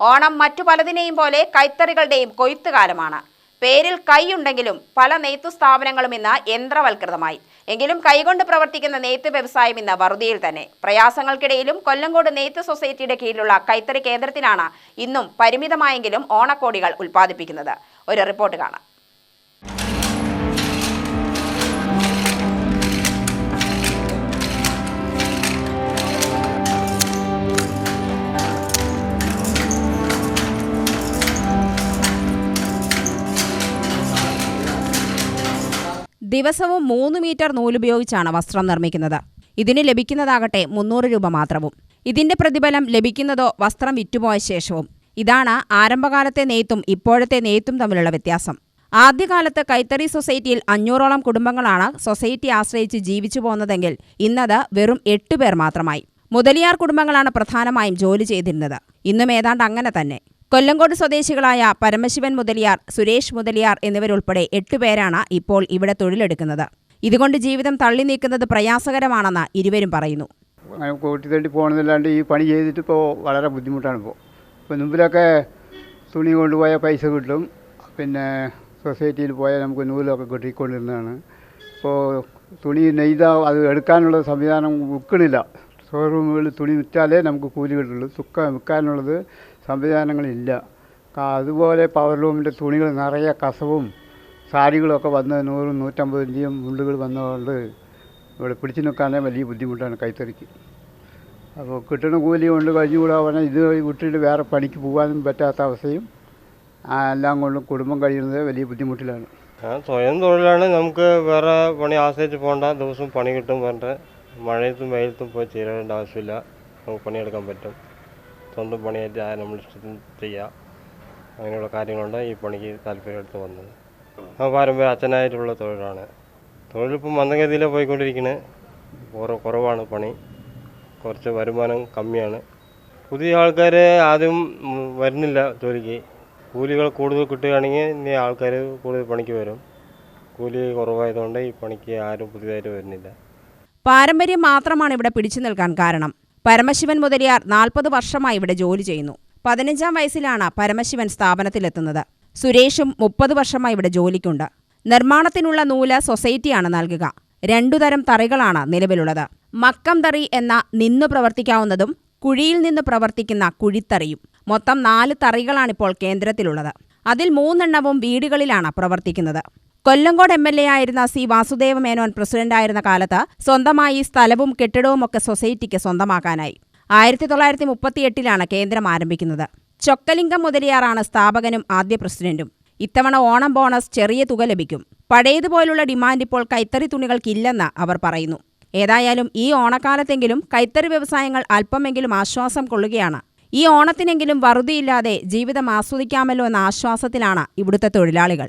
ഓണം മറ്റു പലതിനെയും പോലെ കൈത്തറികളുടെയും കൊയ്ത്തുകാലമാണ്. പേരിൽ കൈയുണ്ടെങ്കിലും പല നെയ്ത്തു സ്ഥാപനങ്ങളും ഇന്ന് യന്ത്രവൽകൃതമായി. എങ്കിലും കൈകൊണ്ട് പ്രവർത്തിക്കുന്ന നെയ്ത്ത് വ്യവസായം ഇന്ന് വറുതിയിൽ തന്നെ. പ്രയാസങ്ങൾക്കിടയിലും കൊല്ലങ്കോട് നെയ്ത്ത് സൊസൈറ്റിയുടെ കീഴിലുള്ള കൈത്തറി കേന്ദ്രത്തിലാണ് ഇന്നും പരിമിതമായെങ്കിലും ഓണക്കോടികൾ ഉൽപ്പാദിപ്പിക്കുന്നത്. ഒരു റിപ്പോർട്ട് കാണാം. ദിവസവും മൂന്ന് മീറ്റർ നൂലുപയോഗിച്ചാണ് വസ്ത്രം നിർമ്മിക്കുന്നത്. ഇതിന് ലഭിക്കുന്നതാകട്ടെ മുന്നൂറ് രൂപ മാത്രവും. ഇതിന്റെ പ്രതിഫലം ലഭിക്കുന്നതോ വസ്ത്രം വിറ്റുപോയ ശേഷവും. ഇതാണ് ആരംഭകാലത്തെ നെയ്ത്തും ഇപ്പോഴത്തെ നെയ്ത്തും തമ്മിലുള്ള വ്യത്യാസം. ആദ്യകാലത്ത് കൈത്തറി സൊസൈറ്റിയിൽ അഞ്ഞൂറോളം കുടുംബങ്ങളാണ് സൊസൈറ്റി ആശ്രയിച്ച് ജീവിച്ചു പോകുന്നതെങ്കിൽ ഇന്നത് വെറും എട്ടുപേർ മാത്രമായി. മുതലിയാർ കുടുംബങ്ങളാണ് പ്രധാനമായും ജോലി ചെയ്തിരുന്നത്. ഇന്നും ഏതാണ്ട് അങ്ങനെ തന്നെ. കൊല്ലങ്കോട് സ്വദേശികളായ പരമശിവൻ മുതലിയാർ സുരേഷ് മുതലിയാർ എന്നിവരുൾപ്പെടെ എട്ടുപേരാണ് ഇപ്പോൾ ഇവിടെ തൊഴിലെടുക്കുന്നത്. ഇതുകൊണ്ട് ജീവിതം തള്ളി നീക്കുന്നത് പ്രയാസകരമാണെന്ന് ഇരുവരും പറയുന്നു. കൂട്ടി ഈ പണി ചെയ്തിട്ട് ഇപ്പോൾ വളരെ ബുദ്ധിമുട്ടാണ് ഇപ്പോൾ ഇപ്പോൾ മുമ്പിലൊക്കെ തുണി കൊണ്ടുപോയാൽ പൈസ കിട്ടും. പിന്നെ സൊസൈറ്റിയിൽ പോയാൽ നമുക്ക് നൂലൊക്കെ കിട്ടിക്കൊണ്ടിരുന്നതാണ്. ഇപ്പോൾ തുണി നെയ്ത അത് എടുക്കാനുള്ള സംവിധാനം വിൽക്കണില്ല ഷോറൂമുകളിൽ തുണി വിറ്റാലേ നമുക്ക് കൂലി കിട്ടുള്ളൂ തുക്ക വിൽക്കാനുള്ളത് സംവിധാനങ്ങളില്ല. അതുപോലെ പവർ ലൂമിന്റെ തുണികൾ നിറയെ കസവും സാരികളൊക്കെ വന്ന് നൂറും നൂറ്റമ്പത് നൂറ്റമ്പതിന്റെയും മുണ്ടുകൾ വന്നതുകൊണ്ട് ഇവിടെ പിടിച്ചു നിൽക്കാനേ വലിയ ബുദ്ധിമുട്ടാണ് കൈത്തറിക്ക്. അപ്പോൾ കിട്ടുന്ന കൂലി കൊണ്ട് കഴിഞ്ഞുകൂടാ പറഞ്ഞാൽ ഇത് വിട്ടിട്ട് വേറെ പണിക്ക് പോകാനും പറ്റാത്ത അവസ്ഥയും എല്ലാം കൊണ്ടും കുടുംബം കഴിയുന്നത് വലിയ ബുദ്ധിമുട്ടിലാണ്. സ്വയം തൊഴിലാണ് നമുക്ക് വേറെ പണി ആശ്രയിച്ച് പോകണ്ട ദിവസം പണി കിട്ടും പറഞ്ഞിട്ട് മഴയത്തും വെയിലത്തും പോയി ചേരേണ്ട ആവശ്യമില്ല. നമുക്ക് പണിയെടുക്കാൻ പറ്റും. സ്വന്തം പണിയായിട്ട് ആ നമ്മൾ ഇഷ്ടത്തിന് ചെയ്യാം. അങ്ങനെയുള്ള കാര്യങ്ങളുണ്ട് ഈ പണിക്ക് താല്പര്യം എടുത്ത് വന്നത്. ആ പാരമ്പര്യം അച്ഛനായിട്ടുള്ള തൊഴിലാണ്. തൊഴിലിപ്പം മന്ദഗതിയിലേ പോയിക്കൊണ്ടിരിക്കുന്നത് കുറ- കുറവാണ് പണി. കുറച്ച് വരുമാനം കമ്മിയാണ്. പുതിയ ആൾക്കാർ ആദ്യം വരുന്നില്ല ജോലിക്ക്. കൂലികൾ കൂടുതൽ കിട്ടുകയാണെങ്കിൽ ഇനി ആൾക്കാർ കൂടുതൽ പണിക്ക് വരും. കൂലി കുറവായതുകൊണ്ട് ഈ പണിക്ക് ആരും പുതിയതായിട്ട് വരുന്നില്ല. പാരമ്പര്യം മാത്രമാണ് ഇവിടെ പിടിച്ചു നിൽക്കാൻ കാരണം. പരമശിവൻ മുതലിയാർ നാൽപ്പത് വർഷമായി ഇവിടെ ജോലി ചെയ്യുന്നു. പതിനഞ്ചാം വയസ്സിലാണ് പരമശിവൻ സ്ഥാപനത്തിലെത്തുന്നത്. സുരേഷും മുപ്പത് വർഷമായി ഇവിടെ ജോലിക്കുണ്ട്. നിർമ്മാണത്തിനുള്ള നൂൽ സൊസൈറ്റിയാണ് നൽകുക. രണ്ടു തരം തറികളാണ് നിലവിലുള്ളത്. മക്കം തറി എന്ന നിന്നു പ്രവർത്തിക്കാവുന്നതും കുഴിയിൽ നിന്ന് പ്രവർത്തിക്കുന്ന കുഴിത്തറിയും. മൊത്തം നാല് തറികളാണിപ്പോൾ കേന്ദ്രത്തിലുള്ളത്. അതിൽ മൂന്നെണ്ണവും വീടുകളിലാണ് പ്രവർത്തിക്കുന്നത്. കൊല്ലങ്കോട് എം എൽ എ ആയിരുന്ന സി വാസുദേവ മേനോൻ പ്രസിഡന്റായിരുന്ന കാലത്ത് സ്വന്തമായി സ്ഥലവും കെട്ടിടവും ഒക്കെ സൊസൈറ്റിക്ക് സ്വന്തമാക്കാനായി. ആയിരത്തി തൊള്ളായിരത്തി മുപ്പത്തിയെട്ടിലാണ് കേന്ദ്രം ആരംഭിക്കുന്നത്. ചൊക്കലിംഗം മുതലിയാറാണ് സ്ഥാപകനും ആദ്യ പ്രസിഡന്റും. ഇത്തവണ ഓണം ബോണസ് ചെറിയ തുക ലഭിക്കും. പഴയതുപോലുള്ള ഡിമാൻഡ് ഇപ്പോൾ കൈത്തറി തുണികൾക്കില്ലെന്ന് അവർ പറയുന്നു. ഏതായാലും ഈ ഓണക്കാലത്തെങ്കിലും കൈത്തറി വ്യവസായങ്ങൾ അല്പമെങ്കിലും ആശ്വാസം കൊള്ളുകയാണ്. ഈ ഓണത്തിനെങ്കിലും വറുതിയില്ലാതെ ജീവിതം ആസ്വദിക്കാമല്ലോ എന്ന ആശ്വാസത്തിലാണ് ഇവിടുത്തെ തൊഴിലാളികൾ.